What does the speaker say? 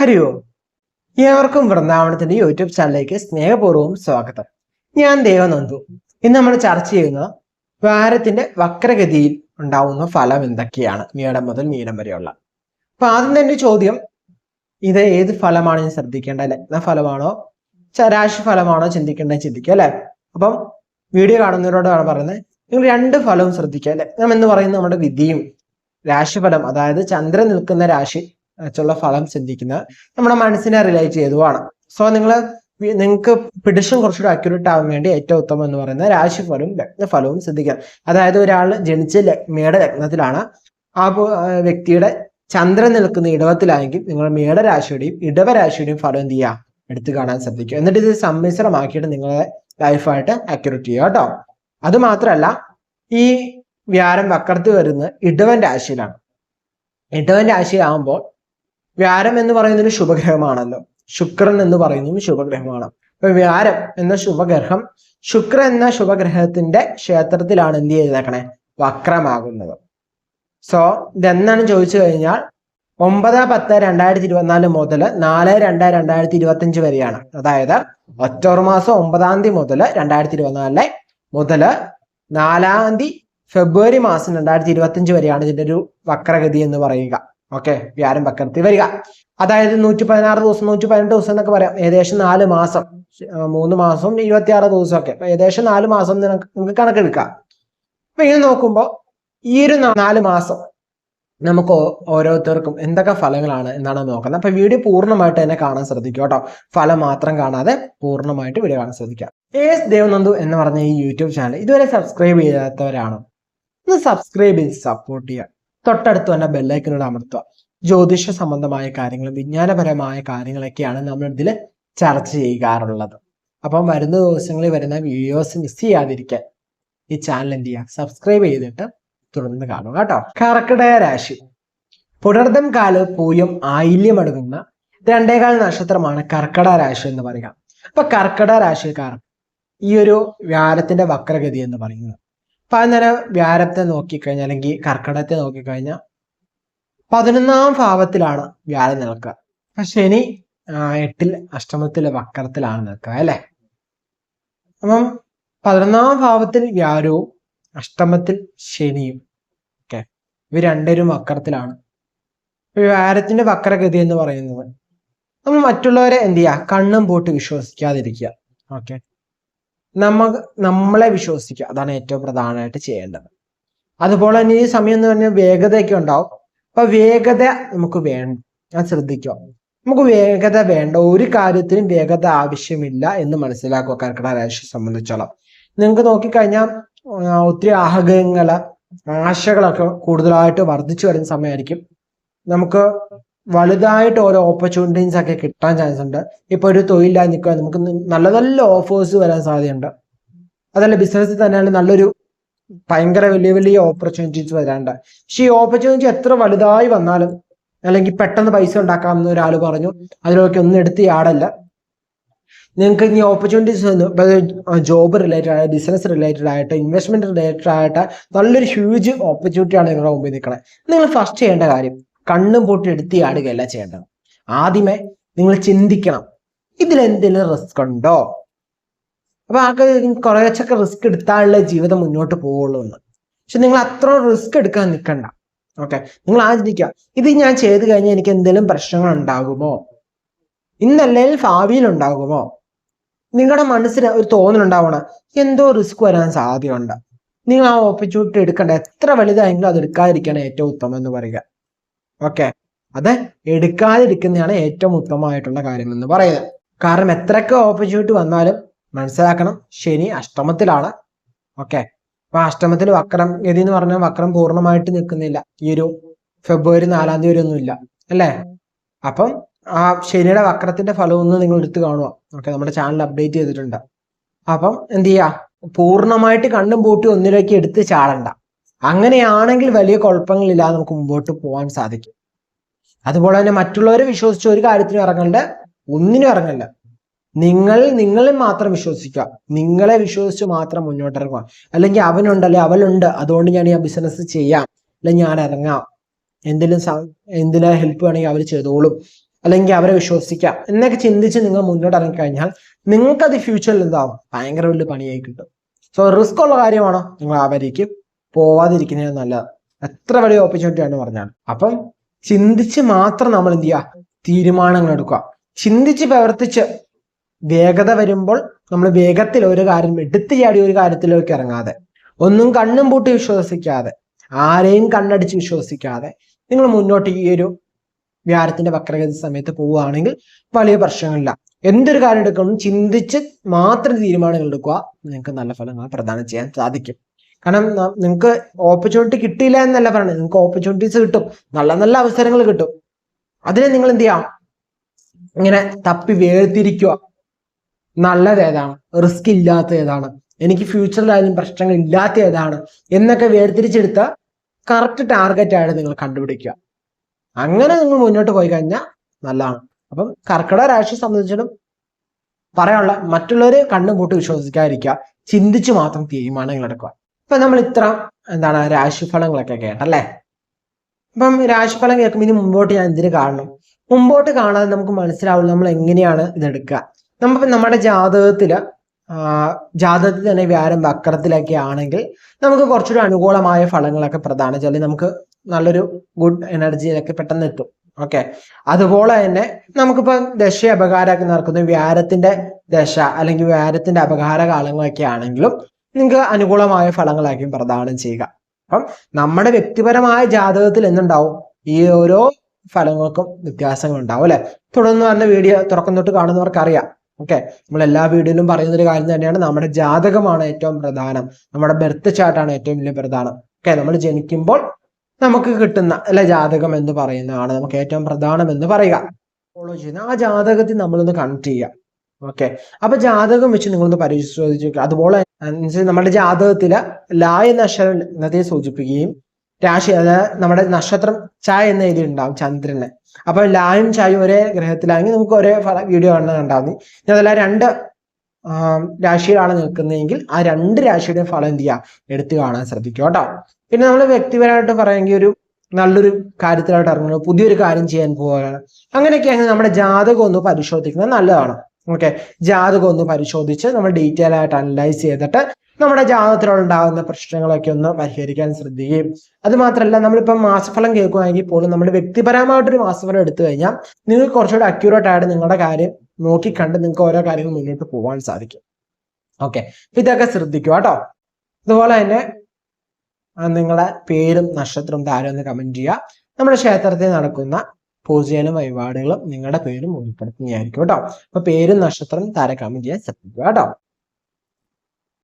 ഹരി ഓം ഏവർക്കും വൃന്ദാവനത്തിന്റെ യൂട്യൂബ് ചാനലിലേക്ക് സ്നേഹപൂർവം സ്വാഗതം. ഞാൻ ദേവനന്ദു. ഇന്ന് നമ്മൾ ചർച്ച ചെയ്യുന്നത് വാരത്തിന്റെ വക്രഗതിയിൽ ഉണ്ടാവുന്ന ഫലം എന്തൊക്കെയാണ്? മീനം മുതൽ മീനം വരെയുള്ള. അപ്പൊ ആദ്യം തന്നെ ചോദ്യം. ഇത് ഏത് ഫലമാണ് ഞാൻ ശ്രദ്ധിക്കേണ്ട ലഗ്ന ഫലമാണോ? രാശി ഫലമാണോ ചിന്തിക്കേണ്ടത് ചിന്തിക്കുക അല്ലെ? അപ്പം വീഡിയോ കാണുന്നവരോടാണ് പറയുന്നത് നിങ്ങൾ രണ്ട് ഫലവും ശ്രദ്ധിക്കുക ലഗ്നം എന്ന് പറയുന്നത് നമ്മുടെ വിധിയും രാശിഫലം. അതായത് ചന്ദ്രൻ നിൽക്കുന്ന രാശി വെച്ചുള്ള ഫലം ചിന്തിക്കുന്നത് നമ്മുടെ മനസ്സിനെ റിലേറ്റ് ചെയ്തുമാണ് സോ നിങ്ങൾ നിങ്ങൾക്ക് പിടിഷൻ കുറച്ചുകൂടി അക്യുറേറ്റ് ആവാൻ വേണ്ടി ഏറ്റവും ഉത്തമം എന്ന് പറയുന്നത് രാശിഫലവും ലഗ്നഫലവും ചിന്തിക്കാം അതായത് ഒരാൾ ജനിച്ച ലഗ്നയുടെ ലഗ്നത്തിലാണ്. ആ വ്യക്തിയുടെ ചന്ദ്രൻ നിൽക്കുന്ന ഇടവത്തിലാണെങ്കിൽ നിങ്ങൾ മേടരാശിയുടെയും ഇടവരാശിയുടെയും ഫലം എന്ത് ചെയ്യുക? എടുത്തു കാണാൻ ശ്രദ്ധിക്കുക. എന്നിട്ട് ഇത് സമ്മിശ്രമാക്കിയിട്ട് നിങ്ങളെ ലൈഫായിട്ട് അക്യുറേറ്റ് ചെയ്യുക കേട്ടോ. അത് മാത്രമല്ല ഈ വ്യാരം വക്രത്തിൽ വരുന്ന ഇടവൻ രാശിയിലാണ്. ഇടവൻ രാശിയാകുമ്പോൾ വ്യാരം എന്ന് പറയുന്നത് ശുഭഗ്രഹമാണല്ലോ. ശുക്രൻ എന്ന് പറയുന്നതും ശുഭഗ്രഹമാണ്. അപ്പൊ വ്യാരം എന്ന ശുഭഗ്രഹം ശുക്ര എന്ന ശുഭഗ്രഹത്തിന്റെ ക്ഷേത്രത്തിലാണ് എന്ത് ചെയ്തേക്കണേ? വക്രമാകുന്നത്. സോ ഇതെന്നാണ് ചോദിച്ചു കഴിഞ്ഞാൽ ഒമ്പത് പത്ത് രണ്ടായിരത്തി ഇരുപത്തിനാല് മുതൽ നാല് രണ്ട് രണ്ടായിരത്തി ഇരുപത്തി അഞ്ച് വരെയാണ്. അതായത് ഒക്ടോബർ മാസം ഒമ്പതാം തീയതി മുതൽ രണ്ടായിരത്തി ഇരുപത്തിനാലിലെ മുതൽ നാലാം തീയതി ഫെബ്രുവരി മാസം രണ്ടായിരത്തി ഇരുപത്തി അഞ്ച് വരെയാണ് ഇതിന്റെ ഒരു വക്രഗതി എന്ന് പറയുക. ഓക്കെ വ്യാരം വക്രത്തിൽ വരിക. അതായത് നൂറ്റി പതിനാറ് ദിവസം നൂറ്റി പതിനെട്ട് ദിവസം എന്നൊക്കെ പറയാം. ഏകദേശം നാല് മാസം. മൂന്ന് മാസം ഇരുപത്തി ആറ് ദിവസമൊക്കെ. അപ്പൊ ഏകദേശം നാല് മാസം നിങ്ങൾക്ക് കണക്കെടുക്കാം. അപ്പൊ ഇത് നോക്കുമ്പോൾ ഈ ഒരു നാല് മാസം നമുക്ക് ഓരോരുത്തർക്കും എന്തൊക്കെ ഫലങ്ങളാണ് എന്നാണ് നോക്കുന്നത്. അപ്പൊ വീഡിയോ പൂർണമായിട്ട് തന്നെ കാണാൻ ശ്രദ്ധിക്കുക കേട്ടോ. ഫലം മാത്രം കാണാതെ പൂർണമായിട്ട് വീഡിയോ കാണാൻ ശ്രദ്ധിക്കുക. എസ് ദേവനന്ദു എന്ന് പറഞ്ഞ ഈ യൂട്യൂബ് ചാനൽ ഇതുവരെ സബ്സ്ക്രൈബ് ചെയ്യാത്തവരാണ് ഒന്ന് സബ്സ്ക്രൈബ് ചെയ്ത് സപ്പോർട്ട് ചെയ്യുക. തൊട്ടടുത്ത് തന്നെ ബെല്ലൈക്കനോട് അമർത്തുക. ജ്യോതിഷ സംബന്ധമായ കാര്യങ്ങളും വിജ്ഞാനപരമായ കാര്യങ്ങളൊക്കെയാണ് നമ്മൾ ഇതിൽ ചർച്ച ചെയ്യാറുള്ളത്. അപ്പം വരുന്ന ദിവസങ്ങളിൽ വരുന്ന വീഡിയോസ് മിസ് ചെയ്യാതിരിക്കാൻ ഈ ചാനൽ എന്ത് ചെയ്യുക? സബ്സ്ക്രൈബ് ചെയ്തിട്ട് തുടർന്ന് കാണുക കേട്ടോ. കർക്കിടക രാശി. പുണർദം കാൽ പൂയം ആയില്യമടങ്ങുന്ന രണ്ടേകാൽ നക്ഷത്രമാണ് കർക്കിടക രാശി എന്ന് പറയുക. അപ്പൊ കർക്കിടക രാശിക്കാർ ഈ ഒരു വ്യാഴത്തിന്റെ വക്രഗതി എന്ന് പറയുന്നത് അപ്പൊ വ്യാരത്തെ നോക്കിക്കഴിഞ്ഞ അല്ലെങ്കിൽ കർക്കിടകത്തെ നോക്കിക്കഴിഞ്ഞാൽ പതിനൊന്നാം ഭാവത്തിലാണ് വ്യാഴം നിൽക്കുക. അപ്പൊ ഇനി എട്ടിൽ അഷ്ടമത്തിലെ വക്രത്തിലാണ് നിൽക്കുക അല്ലെ? അപ്പം പതിനൊന്നാം ഭാവത്തിൽ വ്യാരവും അഷ്ടമത്തിൽ ശനിയും. ഓക്കെ. ഇവ രണ്ടുപേരും വക്രത്തിലാണ്. വ്യാരത്തിന്റെ വക്രഗതി എന്ന് പറയുന്നത് നമ്മൾ മറ്റുള്ളവരെ എന്ത് ചെയ്യുക? കണ്ണും പൂട്ടി വിശ്വസിക്കാതിരിക്കുക. ഓക്കെ. നമ്മ നമ്മളെ വിശ്വസിക്കുക. അതാണ് ഏറ്റവും പ്രധാനമായിട്ട് ചെയ്യേണ്ടത്. അതുപോലെ തന്നെ ഈ സമയം എന്ന് പറഞ്ഞാൽ വേഗതയൊക്കെ ഉണ്ടാവും. അപ്പൊ വേഗത നമുക്ക് വേണ്ട. ഞാൻ ശ്രദ്ധിക്കുക. നമുക്ക് വേഗത വേണ്ട. ഒരു കാര്യത്തിനും വേഗത ആവശ്യമില്ല എന്ന് മനസ്സിലാക്കുക. കർക്കിടക രാശിയെ സംബന്ധിച്ചോളം. നിങ്ങൾക്ക് നോക്കിക്കഴിഞ്ഞാൽ ഒത്തിരി ആഗ്രഹങ്ങൾ ആശകളൊക്കെ കൂടുതലായിട്ട് വർദ്ധിച്ചു വരുന്ന സമയമായിരിക്കും. നമുക്ക് വലുതായിട്ട് ഓരോ ഓപ്പർച്യൂണിറ്റീസ് ഒക്കെ കിട്ടാൻ ചാൻസ് ഉണ്ട്. ഇപ്പൊ ഒരു തൊഴിലില്ലാതെ നിൽക്കുക നമുക്ക് നല്ല നല്ല ഓഫേഴ്സ് വരാൻ സാധ്യതയുണ്ട്. അതല്ല ബിസിനസ്സിൽ തന്നെയാണ് നല്ലൊരു ഭയങ്കര വലിയ വലിയ ഓപ്പർച്യൂണിറ്റീസ് വരാണ്ട് പക്ഷെ ഈ ഓപ്പർച്യൂണിറ്റി എത്ര വലുതായി വന്നാലും അല്ലെങ്കിൽ പെട്ടെന്ന് പൈസ ഉണ്ടാക്കാമെന്ന് ഒരാൾ പറഞ്ഞു അതിലൊക്കെ ഒന്നും എടുത്ത് ആടല്ല നിങ്ങൾക്ക് ഇനി ഓപ്പർച്യൂണിറ്റീസ് ജോബ് റിലേറ്റഡ് ആയ ബിസിനസ് റിലേറ്റഡ് ആയിട്ട് ഇൻവെസ്റ്റ്മെന്റ് റിലേറ്റഡ് ആയിട്ട് നല്ലൊരു ഹ്യൂജ് ഓപ്പർച്യൂണിറ്റിയാണ് നിങ്ങളുടെ മുമ്പിൽ നിൽക്കുന്നത് നിങ്ങൾ ഫസ്റ്റ് ചെയ്യേണ്ട കാര്യം കണ്ണും പൊട്ടി എടുത്ത് ആടുകയല്ല ചെയ്യേണ്ടത്. ആദ്യമേ നിങ്ങൾ ചിന്തിക്കണം ഇതിലെന്തെങ്കിലും റിസ്ക് ഉണ്ടോ? അപ്പൊ ആൾക്ക് കുറച്ചൊക്കെ റിസ്ക് എടുത്താലുള്ള ജീവിതം മുന്നോട്ട് പോവുള്ളൂ എന്ന്. പക്ഷെ നിങ്ങൾ അത്ര റിസ്ക് എടുക്കാൻ നിൽക്കണ്ട. ഓക്കെ നിങ്ങൾ ആചരിക്കുക ഇത് ഞാൻ ചെയ്ത് കഴിഞ്ഞാൽ എനിക്ക് എന്തെങ്കിലും പ്രശ്നങ്ങൾ ഉണ്ടാകുമോ? ഇന്നല്ലെങ്കിൽ ഭാവിയിൽ ഉണ്ടാകുമോ? നിങ്ങളുടെ മനസ്സിൽ ഒരു തോന്നലുണ്ടാവണം എന്തോ റിസ്ക് വരാൻ സാധ്യതയുണ്ട്. നിങ്ങൾ ആ ഓപ്പർച്യൂണിറ്റി എടുക്കണ്ട. എത്ര വലുതായെങ്കിലും അത് എടുക്കാതിരിക്കണം ഏറ്റവും ഉത്തമം എന്ന് പറയുക. ഓക്കെ. അത് എടുക്കാതിരിക്കുന്നതാണ് ഏറ്റവും ഉത്തമമായിട്ടുള്ള കാര്യം എന്ന് പറയുന്നത്. കാരണം എത്രയൊക്കെ ഓപ്പർച്യൂണിറ്റി വന്നാലും മനസ്സിലാക്കണം ശനി അഷ്ടമത്തിലാണ്. ഓക്കെ. അപ്പൊ അഷ്ടമത്തിൽ വക്രം ഗതി എന്ന് പറഞ്ഞാൽ വക്രം പൂർണമായിട്ട് നിൽക്കുന്നില്ല. ഈ ഒരു ഫെബ്രുവരി നാലാം തീയതി ഒന്നും ഒന്നുമില്ല. അല്ലേ? അപ്പം ആ ശനിയുടെ വക്രത്തിന്റെ ഫലം ഒന്ന് നിങ്ങൾ എടുത്ത് കാണുക. ഓക്കെ. നമ്മുടെ ചാനൽ അപ്ഡേറ്റ് ചെയ്തിട്ടുണ്ട്. അപ്പം എന്ത് ചെയ്യാ? പൂർണമായിട്ട് കണ്ണും പൂട്ടി ഒന്നിലേക്ക് എടുത്ത് ചാടണ്ട. അങ്ങനെയാണെങ്കിൽ വലിയ കുഴപ്പങ്ങളില്ലാതെ നമുക്ക് മുമ്പോട്ട് പോകാൻ സാധിക്കും. അതുപോലെ തന്നെ മറ്റുള്ളവരെ വിശ്വസിച്ച് ഒരു കാര്യത്തിനും ഇറങ്ങണ്ട ഒന്നിനും ഇറങ്ങണ്ട. നിങ്ങൾ നിങ്ങളെ മാത്രം വിശ്വസിക്കുക. നിങ്ങളെ വിശ്വസിച്ച് മാത്രം മുന്നോട്ട് ഇറങ്ങുക. അല്ലെങ്കിൽ അവനുണ്ട് അല്ലെ അവളുണ്ട്. അതുകൊണ്ട് ഞാൻ ഈ ബിസിനസ് ചെയ്യാം. അല്ലെങ്കിൽ ഞാൻ ഇറങ്ങാം. എന്തെങ്കിലും എന്തിനാ ഹെൽപ്പ് വേണമെങ്കിൽ അവർ ചെയ്തോളും. അല്ലെങ്കിൽ അവരെ വിശ്വസിക്കാം. എന്നൊക്കെ ചിന്തിച്ച് നിങ്ങൾ മുന്നോട്ട് ഇറങ്ങിക്കഴിഞ്ഞാൽ നിങ്ങൾക്കത് ഫ്യൂച്ചറിൽ എന്താവും? ഭയങ്കര വലിയ പണിയായി കിട്ടും. സോ റിസ്ക് ഉള്ള കാര്യമാണോ? നിങ്ങൾ അവരേക്ക് പോവാതിരിക്കുന്നത് നല്ലത് എത്ര വലിയ ഓപ്പർച്യൂണിറ്റി ആണെന്ന് പറഞ്ഞാൽ അപ്പം ചിന്തിച്ച് മാത്രം നമ്മൾ എന്ത് ചെയ്യുക തീരുമാനങ്ങൾ എടുക്കുക. ചിന്തിച്ച് പ്രവർത്തിച്ച് വേഗത വരുമ്പോൾ നമ്മൾ വേഗത്തിൽ ഒരു കാര്യം എടുത്തു ചാടി ഒരു കാര്യത്തിലേക്ക് ഇറങ്ങാതെ ഒന്നും കണ്ണും പൂട്ടി വിശ്വസിക്കാതെ ആരെയും കണ്ണടിച്ച് വിശ്വസിക്കാതെ നിങ്ങൾ മുന്നോട്ട് ഈ ഒരു വ്യാഴത്തിന്റെ വക്രഗതി സമയത്ത് പോവുകയാണെങ്കിൽ വലിയ പ്രശ്നങ്ങളില്ല. എന്തൊരു കാര്യം എടുക്കണം? ചിന്തിച്ച് മാത്രം തീരുമാനങ്ങൾ എടുക്കുക. നിങ്ങൾക്ക് നല്ല ഫലങ്ങൾ പ്രദാനം ചെയ്യാൻ സാധിക്കും. കാരണം നിങ്ങൾക്ക് ഓപ്പർച്യൂണിറ്റി കിട്ടിയില്ല എന്നല്ല പറയുന്നത് നിങ്ങൾക്ക് ഓപ്പർച്യൂണിറ്റീസ് കിട്ടും. നല്ല നല്ല അവസരങ്ങൾ കിട്ടും. അതിനെ നിങ്ങൾ എന്ത് ചെയ്യാം? ഇങ്ങനെ തപ്പി വേർതിരിക്കുക. നല്ലത് ഏതാണ്? റിസ്ക് ഇല്ലാത്ത ഏതാണ്? എനിക്ക് ഫ്യൂച്ചറിലായാലും പ്രശ്നങ്ങൾ ഇല്ലാത്ത ഏതാണ്? എന്നൊക്കെ വേർതിരിച്ചെടുത്ത കറക്റ്റ് ടാർഗറ്റ് ആയിട്ട് നിങ്ങൾ കണ്ടുപിടിക്കുക. അങ്ങനെ നിങ്ങൾ മുന്നോട്ട് പോയി കഴിഞ്ഞാൽ നല്ലതാണ്. അപ്പം കർക്കിടക രാശി സംബന്ധിച്ചിടത്തോളം പറയാനുള്ള മറ്റുള്ളവരെ കണ്ണും കൂട്ടി വിശ്വസിക്കാതിരിക്കുക. ചിന്തിച്ച് മാത്രം തീരുമാനങ്ങൾ എടുക്കുക. ഇപ്പൊ നമ്മൾ ഇത്ര എന്താണ് രാശിഫലങ്ങളൊക്കെ കേട്ടല്ലേ അപ്പം രാശിഫലം കേൾക്കുമ്പോൾ ഇനി മുമ്പോട്ട് ഞാൻ എന്തിനു കാണണം? മുമ്പോട്ട് കാണാതെ നമുക്ക് മനസ്സിലാവുള്ളൂ നമ്മൾ എങ്ങനെയാണ് ഇതെടുക്കുക നമ്മൾ നമ്മുടെ ജാതകത്തിൽ ജാതകത്തിൽ തന്നെ വ്യാരം വക്രത്തിലൊക്കെ ആണെങ്കിൽ നമുക്ക് കുറച്ചുകൂടി അനുകൂലമായ ഫലങ്ങളൊക്കെ പ്രധാന ചെല്ലി നമുക്ക് നല്ലൊരു ഗുഡ് എനർജിയിലൊക്കെ പെട്ടെന്ന് എത്തും. ഓക്കെ അതുപോലെ തന്നെ നമുക്കിപ്പോ ദശ അപകാരമൊക്കെ നടക്കുന്നത് വ്യാരത്തിന്റെ ദശ അല്ലെങ്കിൽ വ്യാരത്തിന്റെ അപകാര കാലങ്ങളൊക്കെ ആണെങ്കിലും നിങ്ങൾക്ക് അനുകൂലമായ ഫലങ്ങളായിരിക്കും പ്രദാനം ചെയ്യുക. അപ്പം നമ്മുടെ വ്യക്തിപരമായ ജാതകത്തിൽ എന്തുണ്ടാവും? ഈ ഓരോ ഫലങ്ങൾക്കും വ്യത്യാസങ്ങൾ ഉണ്ടാവും അല്ലെ? തുടർന്ന് പറഞ്ഞ വീഡിയോ തുറക്കം തൊട്ട് കാണുന്നവർക്ക് അറിയാം. ഓക്കെ? നമ്മൾ എല്ലാ വീഡിയോയിലും പറയുന്ന ഒരു കാര്യം തന്നെയാണ്. നമ്മുടെ ജാതകമാണ് ഏറ്റവും പ്രധാനം. നമ്മുടെ ബർത്ത് ചാർട്ടാണ് ഏറ്റവും വലിയ പ്രധാനം. ഓക്കെ? നമ്മൾ ജനിക്കുമ്പോൾ നമുക്ക് കിട്ടുന്ന അല്ലെ ജാതകം എന്ന് പറയുന്നതാണ് നമുക്ക് ഏറ്റവും പ്രധാനം എന്ന് പറയുക. ഫോളോ ചെയ്യുന്ന ആ ജാതകത്തിൽ നമ്മളൊന്ന് കണക്ട് ചെയ്യുക. ഓക്കെ. അപ്പൊ ജാതകം വെച്ച് നിങ്ങളൊന്ന് പരിശോധിച്ച് അതുപോലെ നമ്മുടെ ജാതകത്തിൽ ലായ നക്ഷത്രം അക്ഷരത്തെ സൂചിപ്പിക്കുകയും രാശി അതായത് നമ്മുടെ നക്ഷത്രം ചായ എന്ന എഴുതി ഉണ്ടാവും ചന്ദ്രന്. അപ്പൊ ലായും ചായും ഒരേ ഗ്രഹത്തിലാണെങ്കിൽ നമുക്ക് ഒരേ വീഡിയോ കാണുന്നത് ഉണ്ടാവുന്നു ഇനി അതല്ല രണ്ട് രാശിയിലാണ് നിൽക്കുന്നതെങ്കിൽ ആ രണ്ട് രാശിയുടെ ഫലം എന്ത് ചെയ്യുക? എടുത്തു കാണാൻ ശ്രദ്ധിക്കുക കേട്ടോ. പിന്നെ നമ്മൾ വ്യക്തിപരമായിട്ട് പറയുമെങ്കിൽ ഒരു നല്ലൊരു കാര്യത്തിലായിട്ട് ഇറങ്ങുന്നത് പുതിയൊരു കാര്യം ചെയ്യാൻ പോവുകയാണ്. അങ്ങനെയൊക്കെയാണെങ്കിൽ നമ്മുടെ ജാതകം ഒന്ന് പരിശോധിക്കുന്നത് നല്ലതാണ്. ഓക്കെ ജാതകം ഒന്ന് പരിശോധിച്ച് നമ്മൾ ഡീറ്റെയിൽ ആയിട്ട് അനലൈസ് ചെയ്തിട്ട് നമ്മുടെ ജാതകത്തിലുണ്ടാകുന്ന പ്രശ്നങ്ങളൊക്കെ ഒന്ന് പരിഹരിക്കാൻ ശ്രദ്ധിക്കുകയും. അത് മാത്രമല്ല നമ്മളിപ്പം മാസഫലം കേൾക്കുകയാണെങ്കിൽ പോലും നമ്മൾ വ്യക്തിപരമായിട്ടൊരു മാസഫലം എടുത്തു കഴിഞ്ഞാൽ നിങ്ങൾക്ക് കുറച്ചുകൂടി അക്യൂറേറ്റ് ആയിട്ട് നിങ്ങളുടെ കാര്യം നോക്കിക്കണ്ട് നിങ്ങൾക്ക് ഓരോ കാര്യങ്ങൾ മുന്നോട്ട് പോകാൻ സാധിക്കും. ഓക്കെ ഇതൊക്കെ ശ്രദ്ധിക്കുക കേട്ടോ. അതുപോലെ തന്നെ നിങ്ങളുടെ പേരും നക്ഷത്രവും താരം ഒന്ന് കമന്റ് ചെയ്യുക. നമ്മുടെ ക്ഷേത്രത്തിൽ നടക്കുന്ന പൂജയിലും വഴിപാടുകളും നിങ്ങളുടെ പേരും ഉൾപ്പെടുത്തുന്നതായിരിക്കും കേട്ടോ. അപ്പൊ പേരും നക്ഷത്രം താര കമന്റ് ചെയ്യാൻ ശ്രദ്ധിക്കുക കേട്ടോ.